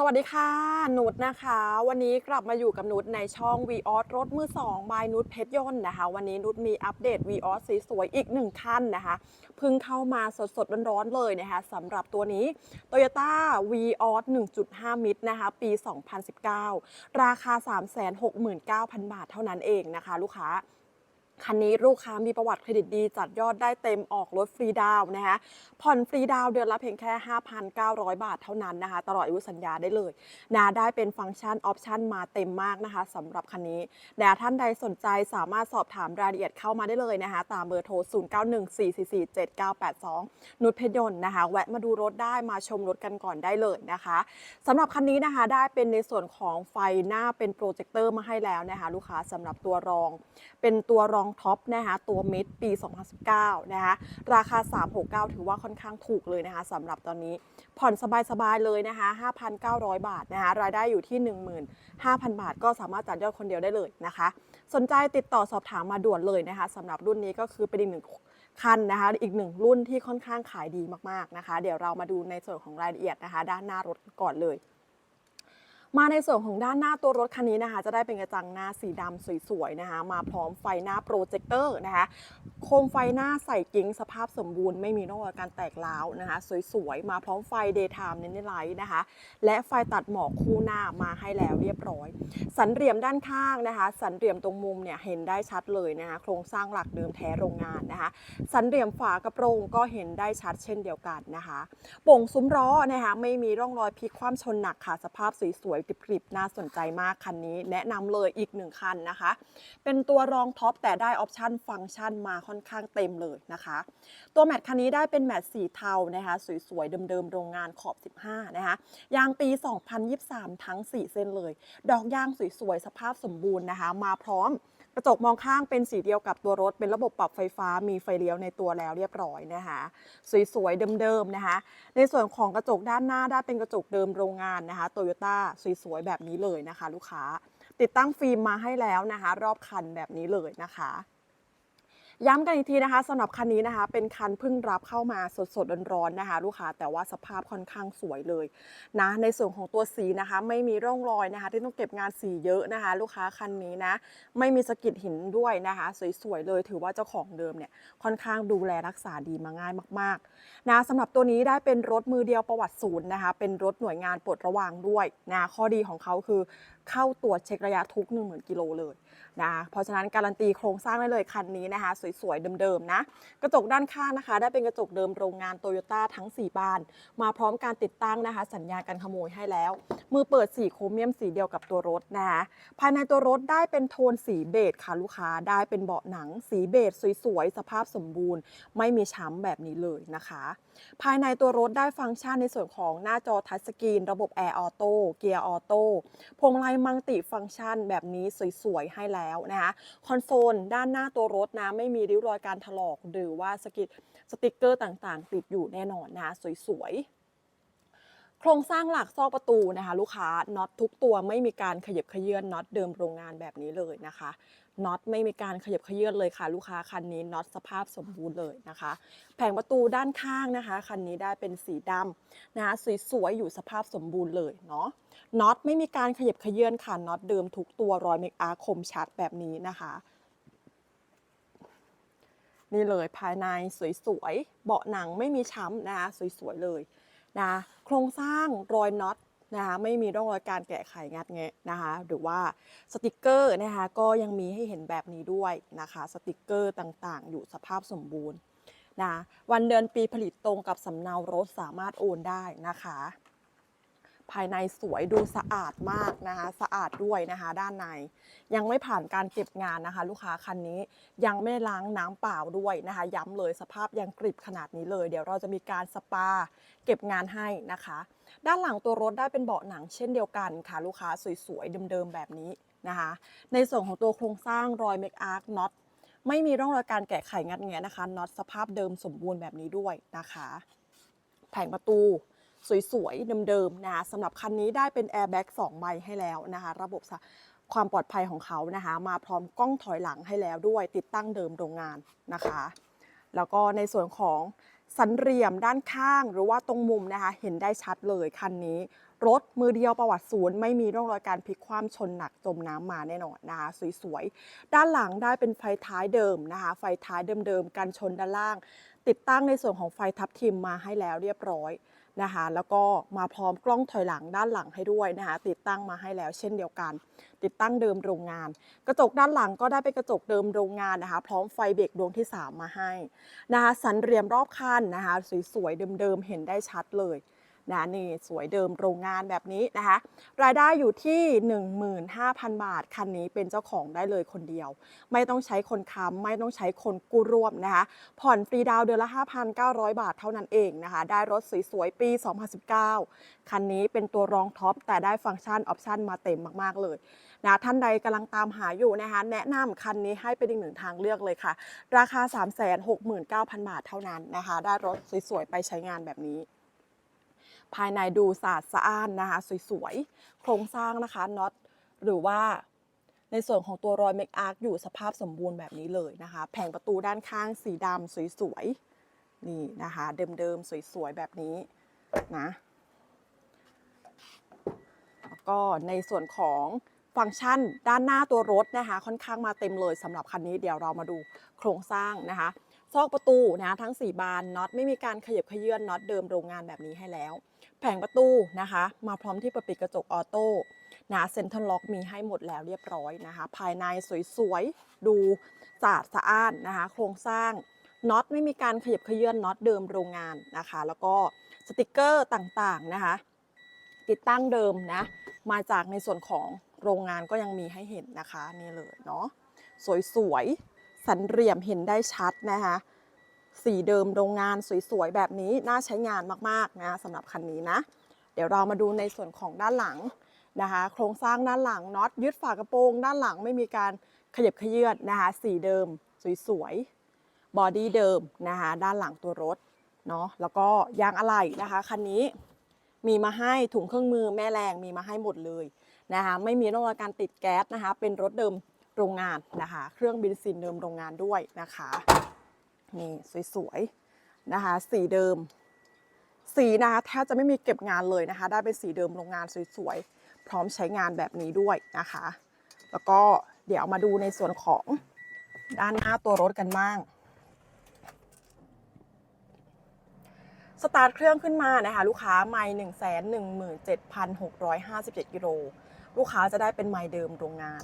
สวัสดีค่ะนุชนะคะ วันนี้กลับมาอยู่กับนุชในช่อง v ีออสรถมือ2บายนุชเพชรยนต์นะคะ วันนี้นุชมีอัปเดต v ีออสสวยๆอีกหนึ่งคันนะคะเพิ่งเข้ามาสดๆร้อนๆเลยนะคะสำหรับตัวนี้ Toyota v ีออส1.5 มิตรนะคะ ปี 2019 ราคา 369,000 บาทเท่านั้นเองนะคะ ลูกค้า คันนี้ลูกค้ามีประวัติเครดิตดี จัดยอดได้เต็มออกรถฟรีดาวนะคะผ่อนฟรีดาวเดือนละเพียงแค่ 5,900 บาทเท่านั้นนะคะ ตลอดอายุสัญญาได้เลยนะได้เป็นฟังก์ชันออปชันมาเต็มมากนะคะสำหรับคันนี้นะท่านใดสนใจสามารถสอบถามรายละเอียดเข้ามาได้เลยนะคะ ตามเบอร์โทร 0914447982 นุชเพชรยนต์นะคะ แวะมาดูรถได้มาชมรถกันก่อนได้เลยนะคะสำหรับคันนี้นะคะได้เป็นในส่วนของไฟหน้าเป็นโปรเจคเตอร์มาให้แล้วนะคะลูกค้าสำหรับตัวรอง เป็นตัวรองท็อปนะคะตัวเมิดปี 2019 นะคะราคา 369 ถือว่าค่อนข้างถูกเลยนะคะสำหรับตอนนี้ผ่อนสบายๆเลยนะคะ 5,900 บาทนะคะรายได้อยู่ที่ 15,000 บาท ก็สามารถจัดยอดคนเดียวได้เลยนะคะ สนใจติดต่อสอบถามมาด่วนเลยนะคะสำหรับรุ่นนี้ก็คือเป็นอีกหนึ่งคันนะคะ อีกหนึ่งรุ่นที่ค่อนข้างขายดีมากๆนะคะ เดี๋ยวเรามาดูในส่วนของรายละเอียดนะคะ ด้านหน้ารถก่อนเลย มาในส่วนของด้านหน้าตัวรถคันนี้นะคะ จะได้เป็นกระจังหน้าสีดำสวยๆนะคะ มาพร้อมไฟหน้าโปรเจคเตอร์นะคะ โคมไฟหน้าใส่กิ้งสภาพสมบูรณ์ไม่มีร่องรอยการแตกร้าวนะคะ สวยๆ มาพร้อมไฟ Daytime เน้นไลท์นะคะ และไฟตัดหมอกคู่หน้ามาให้แล้วเรียบร้อย สันเหลี่ยมด้านข้างนะคะ สันเหลี่ยมตรงมุมเนี่ยเห็นได้ชัดเลยนะคะ โครงสร้างหลักเดิมแท้โรงงานนะคะ สันเหลี่ยมฝากระโปรงก็เห็นได้ชัดเช่นเดียวกันนะคะ โป่งซุ้มล้อนะคะ ไม่มีร่องรอยพลิกคว่ำชนหนักค่ะ สภาพสวยยกริบๆ น่าสนใจมากคันนี้ แนะนำเลยอีกหนึ่งคันนะคะ เป็นตัวรองท็อปแต่ได้ออปชันฟังก์ชันมาค่อนข้างเต็มเลยนะคะ ตัวแมตช์คันนี้ได้เป็นแมตช์สีเทานะคะ สวยๆ เดิมๆ โรงงานขอบ 15 นะคะ ยางปี 2023 ทั้ง 4 เส้นเลย ดอกยางสวยๆ สภาพสมบูรณ์นะคะ มาพร้อม ระจกมองข้างเป็นสีเดียวกับตัวรถ เป็นระบบปรับไฟฟ้ามีไฟเลี้ยวในตัวแล้วเรียบร้อยนะคะสวยๆเดิมๆนะคะ ในส่วนของกระจกด้านหน้าได้เป็นกระจกเดิมโรงงานนะคะโตโยต้าสวยๆแบบนี้เลยนะคะ ลูกค้า ติดตั้งฟิล์มมาให้แล้วนะคะ รอบคันแบบนี้เลยนะคะ ย้ำกันอีกทีนะคะสำหรับคันนี้นะคะ เป็นคันเพิ่งรับเข้ามาสดๆร้อนๆนะคะ ลูกค้าแต่ว่าสภาพค่อนข้างสวยเลยนะในส่วนของตัวสีนะคะ ไม่มีร่องรอยนะคะ ที่ต้องเก็บงานสีเยอะนะคะ ลูกค้าคันนี้นะ ไม่มีสะกิดหินด้วยนะคะ สวยๆเลย ถือว่าเจ้าของเดิมเนี่ยค่อนข้างดูแลรักษาดีมาง่ายมากๆนะสำหรับตัวนี้ได้เป็นรถมือเดียวประวัติศูนย์นะคะ เป็นรถหน่วยงานปลดระวางด้วยนะข้อดีของเขาคือเข้าตรวจเช็คระยะทุก 1 0,000กิโลเลย นะเพราะฉะนั้นการันตีโครงสร้างได้เลยคันนี้นะคะ สวยๆ เดิมๆนะ กระจกด้านข้างนะคะ ได้เป็นกระจกเดิมโรงงานโตโยต้าทั้ง 4 บาน มาพร้อมการติดตั้งนะคะ สัญญาณการขโมยให้แล้ว มือเปิดสีโครเมียมสีเดียวกับตัวรถนะคะภายในตัวรถได้เป็นโทนสีเบจค่ะลูกค้าได้เป็นเบาะหนัง สีเบจสวยๆ สภาพสมบูรณ์ ไม่มีช้ำแบบนี้เลยนะคะ ภายในตัวรถได้ฟังก์ชันในส่วนของหน้าจอทัชสกรีน ระบบแอร์ออโต้เกียร์ออโต้พวงมาลัยมัลติฟังก์ชันแบบนี้สวยๆให้แล้วนะคะคอนโซลด้านหน้าตัวรถนะไม่มีริ้วรอยการถลอกหรือว่าสกิดสติกเกอร์ต่างๆ ติดอยู่แน่นอนนะคะสวยๆ โครงสร้างหลักซอกประตูนะคะ ลูกค้าน็อตทุกตัวไม่มีการขยับขยื้อนน็อตเดิมโรงงานแบบนี้เลยนะคะน็อตไม่มีการขยับขยื้อนเลยค่ะ ลูกค้าคันนี้น็อตสภาพสมบูรณ์เลยนะคะ แผงประตูด้านข้างนะคะคันนี้ได้เป็นสีดำนะคะสวยๆอยู่สภาพสมบูรณ์เลยเนาะน็อตไม่มีการขยับขยื้อนค่ะน็อตเดิมทุกตัวรอยเมกอาร์คมชัดแบบนี้นะคะ นี่เลยภายในสวยๆเบาะหนังไม่มีช้ำนะคะสวยๆเลย นะโครงสร้างรอยน็อตนะคะไม่มีร่องรอยการแกะไขงัดแงะนะคะหรือว่าสติกเกอร์นะคะก็ยังมีให้เห็นแบบนี้ด้วยนะคะสติกเกอร์ต่างๆ อยู่สภาพสมบูรณ์นะวันเดือนปีผลิตตรงกับสำเนารถสามารถโอนได้นะคะ ภายในสวยดูสะอาดมากนะคะ สะอาดด้วยนะคะ ด้านใน ยังไม่ผ่านการเก็บงานนะคะ ลูกค้าคันนี้ยังไม่ล้างน้ำเปล่าด้วยนะคะ ย้ำเลยสภาพยังกริบขนาดนี้เลย เดี๋ยวเราจะมีการสปาเก็บงานให้นะคะ ด้านหลังตัวรถได้เป็นเบาะหนังเช่นเดียวกันค่ะ ลูกค้าสวยๆเดิมๆแบบนี้นะคะ ในส่วนของตัวโครงสร้างรอยเมกอาร์คน็อตไม่มีร่องรอยการแกะไขงัดแงะนะคะน็อตสภาพเดิมสมบูรณ์แบบนี้ด้วยนะคะ แผงประตู สวยๆ เดิมๆนะคะสำหรับคันนี้ได้เป็นแอร์แบ็ก2ใบให้แล้วนะคะระบบความปลอดภัยของเขานะคะมาพร้อมกล้องถอยหลังให้แล้วด้วยติดตั้งเดิมโรงงานนะคะ แล้วก็ในส่วนของสันเหลี่ยมด้านข้างหรือว่าตรงมุมนะคะ เห็นได้ชัดเลยคันนี้รถมือเดียวประวัติศูนย์ไม่มีร่องรอยการพลิกคว่ำชนหนักจมน้ำมาแน่นอนนะคะสวยๆ ด้านหลังได้เป็นไฟท้ายเดิมนะคะ ไฟท้ายเดิมๆกันชนด้านล่าง ติดตั้งในส่วนของไฟทับทิมมาให้แล้วเรียบร้อย นะคะ แล้วก็มาพร้อมกล้องถอยหลังด้านหลังให้ด้วยนะคะ ติดตั้งมาให้แล้วเช่นเดียวกัน ติดตั้งเดิมโรงงาน กระจกด้านหลังก็ได้เป็นกระจกเดิมโรงงานนะคะ พร้อมไฟเบรกดวงที่ 3 มาให้นะคะ สันเรียมรอบคันนะคะ สวยๆเดิมๆเห็นได้ชัดเลย นะนี่สวยเดิมโรงงานแบบนี้นะคะ รายได้อยู่ที่ 15,000 บาท คันนี้เป็นเจ้าของได้เลยคนเดียว ไม่ต้องใช้คนค้ำไม่ต้องใช้คนกู้ร่วมนะคะ ผ่อนฟรีดาวเดือนละ 5,900 บาทเท่านั้นเองนะคะ ได้รถสวยๆปี 2019 คันนี้เป็นตัวรองท็อป แต่ได้ฟังก์ชันออปชันมาเต็มมากๆเลยนะท่านใดกำลังตามหาอยู่นะคะแนะนำคันนี้ให้เป็นอีกหนึ่งทางเลือกเลยค่ะ ราคา 369,000 บาทเท่านั้นนะคะ ได้รถสวยๆไปใช้งานแบบนี้ ภายในดูสะอาดสะอ้านนะคะสวยๆ โครงสร้างนะคะน็อตหรือว่าในส่วนของตัวรอยเมคอาร์คอยู่สภาพสมบูรณ์แบบนี้เลยนะคะ แผงประตูด้านข้างสีดำสวยๆ นี่นะคะ เดิมๆ สวยๆ แบบนี้นะ แล้วก็ในส่วนของฟังก์ชันด้านหน้าตัวรถนะคะ ค่อนข้างมาเต็มเลยสำหรับคันนี้เดี๋ยวเรามาดูโครงสร้างนะคะ ซอกประตูนะทั้ง 4 บานน็อตไม่มีการขยับขยื่นน็อตเดิมโรงงานแบบนี้ให้แล้ว แผงประตูนะคะ มาพร้อมที่ประปิดกระจกออโต้นะเซ็นทรัลล็อกมีให้หมดแล้วเรียบร้อยนะคะ ภายในสวยๆ ดูสะอาดสะอ้านนะคะ โครงสร้างน็อตไม่มีการขยับขยื่นน็อตเดิมโรงงานนะคะ แล้วก็สติกเกอร์ต่างๆนะคะ ติดตั้งเดิมนะมาจากในส่วนของโรงงานก็ยังมีให้เห็นนะคะนี่เลยเนาะสวยๆ สันเหลี่ยมเห็นได้ชัดนะคะ สีเดิมโรงงานสวยๆ แบบนี้น่าใช้งานมากๆนะสำหรับคันนี้นะ เดี๋ยวเรามาดูในส่วนของด้านหลังนะคะ โครงสร้างด้านหลังน็อตยึดฝากระโปรง ด้านหลังไม่มีการขยับขยืดนะคะ สีเดิมสวยๆ บอดี้เดิมนะคะด้านหลังตัวรถเนาะแล้วก็ยางอะไหล่นะคะคันนี้มีมาให้ถุงเครื่องมือแม่แรงมีมาให้หมดเลยนะคะไม่มีร่องรอยการติดแก๊สนะคะเป็นรถเดิม โรงงานนะคะ เครื่องบินซินเดิมโรงงานด้วยนะคะนี่สวยๆนะคะ สีเดิม สีนะคะแทบจะไม่มีเก็บงานเลยนะคะ ได้เป็นสีเดิมโรงงานสวยๆ พร้อมใช้งานแบบนี้ด้วยนะคะ แล้วก็เดี๋ยวมาดูในส่วนของด้านหน้าตัวรถกันบ้างสตาร์ทเครื่องขึ้นมานะคะลูกค้าไมล์หนึ่งแสนหนึ่งหมื่นเจ็ดพันหกร้อยห้าสิบเจ็ดกิโลลูกค้าจะได้เป็นไมล์เดิมโรงงาน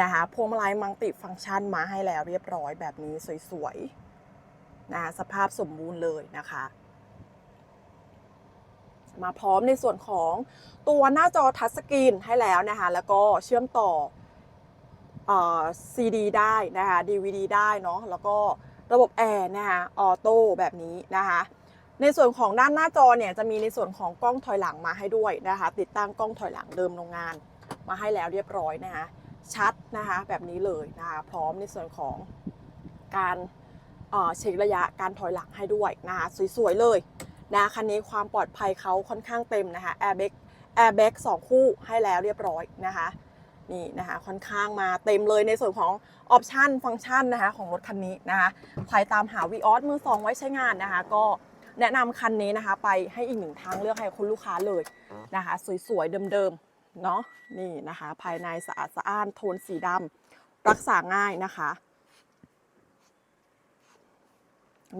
นะคะพวงมาลัยมังติฟังก์ชันมาให้แล้วเรียบร้อยแบบนี้สวยๆนะคะสภาพสมบูรณ์เลยนะคะ มาพร้อมในส่วนของตัวหน้าจอทัชสกรีนให้แล้วนะคะ แล้วก็เชื่อมต่อเอ่อ CD ได้นะคะ DVD ได้เนาะแล้วก็ระบบแอร์นะคะออโต้แบบนี้นะคะในส่วนของด้านหน้าจอเนี่ยจะมีในส่วนของกล้องถอยหลังมาให้ด้วยนะคะ ติดตั้งกล้องถอยหลังเดิมโรงงานมาให้แล้วเรียบร้อยนะคะ ชัดนะคะแบบนี้เลยนะคะพร้อมในส่วนของการเช็คระยะการถอยหลังให้ด้วยนะคะสวยๆเลยนะคันนี้ความปลอดภัยเขาค่อนข้างเต็มนะคะแอร์แบ็กแอร์แบ็กสองคู่ให้แล้วเรียบร้อยนะคะนี่นะคะค่อนข้างมาเต็มเลยในส่วนของออปชันฟังก์ชันนะคะของรถคันนี้นะคะใครตามหาวีออสมือสองไว้ใช้งานนะคะ ก็แนะนำคันนี้นะคะ ไปให้อีกหนึ่งทางเลือกให้คุณลูกค้าเลยนะคะ สวยๆเดิมๆ เนาะนี่นะคะ ภายในสะอาดสะอ้านโทนสีดำรักษาง่ายนะคะ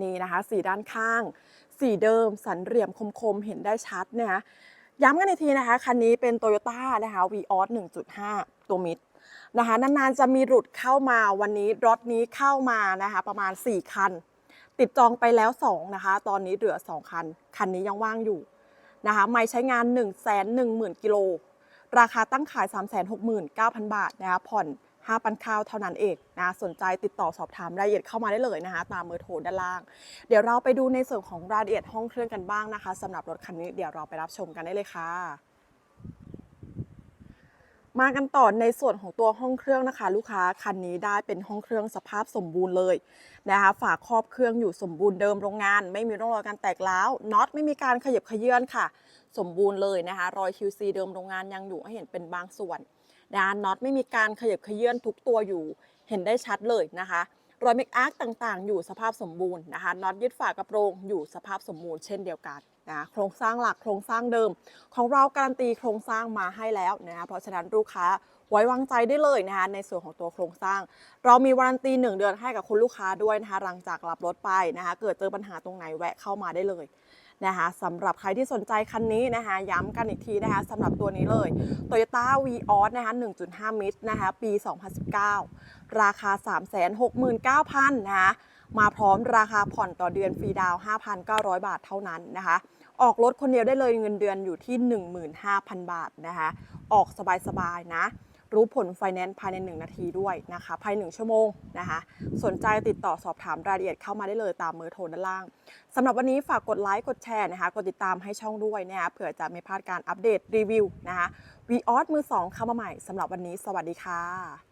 นี่นะคะ สีด้านข้าง สีเดิมสันเหลี่ยมคมๆ เห็นได้ชัดนะคะย้ำกันอีกทีนะคะ คันนี้เป็น Toyota นะคะ v ีออส1.5 ตัวมิดนะคะนานๆจะมีหลุดเข้ามาวันนี้รถนี้เข้ามานะคะ ประมาณ 4 คัน ติดจองไปแล้ว 2 นะคะ ตอนนี้เหลือ 2 คัน คันนี้ยังว่างอยู่นะคะ ไม่ใช้งาน 1 1 0 0 0 0กิโล ราคาตั้งขาย 369,000 บาทนะคะผ่อน 5 ปันข้าวเท่านั้นเองนะสนใจติดต่อสอบถามรายละเอียดเข้ามาได้เลยนะคะตามเบอร์โทรด้านล่าง เดี๋ยวเราไปดูในส่วนของรายละเอียดห้องเครื่องกันบ้างนะคะสำหรับรถคันนี้เดี๋ยวเราไปรับชมกันได้เลยค่ะ มากันต่อในส่วนของตัวห้องเครื่องนะคะ ลูกค้าคันนี้ได้เป็นห้องเครื่องสภาพสมบูรณ์เลยนะคะฝาครอบเครื่องอยู่สมบูรณ์เดิมโรงงาน ไม่มีร่องรอยการแตกร้าวน็อตไม่มีการขยับขยื่นค่ะ สมบูรณ์เลยนะคะรอย QC เดิมโรงงานยังอยู่ให้เห็นเป็นบางส่วนนะคะน็อตไม่มีการขยับขยื่นทุกตัวอยู่เห็นได้ชัดเลยนะคะ รอยเมคอาร์คต่างๆ อยู่สภาพสมบูรณ์นะคะน็อตยึดฝากระโปรงอยู่สภาพสมบูรณ์เช่นเดียวกันนะโครงสร้างหลักโครงสร้างเดิม ของเราการันตีโครงสร้างมาให้แล้วนะคะเพราะฉะนั้นลูกค้า ไว้วางใจได้เลยนะคะในส่วนของตัวโครงสร้าง เรามีวารันตี 1 เดือนให้กับคุณลูกค้าด้วยนะคะหลังจากรับรถไปนะคะเกิดเจอปัญหาตรงไหนแวะเข้ามาได้เลยนะคะสำหรับใครที่สนใจคันนี้นะคะย้ำกันอีกทีนะคะสำหรับตัวนี้เลย Toyota v ีออสนะคะ 1.5 มิตรนะคะปี 2019 ราคา 369,000 นะคะมาพร้อมราคาผ่อนต่อเดือนฟรีดาวน์5,900 บาทเท่านั้นนะคะ ออกรถคนเดียวได้เลยเงินเดือนอยู่ที่ 15,000 บาทนะคะ ออกสบายๆนะ รู้ผลไฟแนนซ์ภายใน 1 นาทีด้วยนะคะ ภายใน 1 ชั่วโมงนะคะ สนใจติดต่อสอบถามรายละเอียดเข้ามาได้เลยตามเบอร์โทรด้านล่างสำหรับวันนี้ฝากกดไลค์กดแชร์นะคะ กดติดตามให้ช่องด้วยนะคะเผื่อจะไม่พลาดการอัปเดตรีวิวนะคะวีออสมือ 2 เข้ามาใหม่สำหรับวันนี้ สวัสดีค่ะ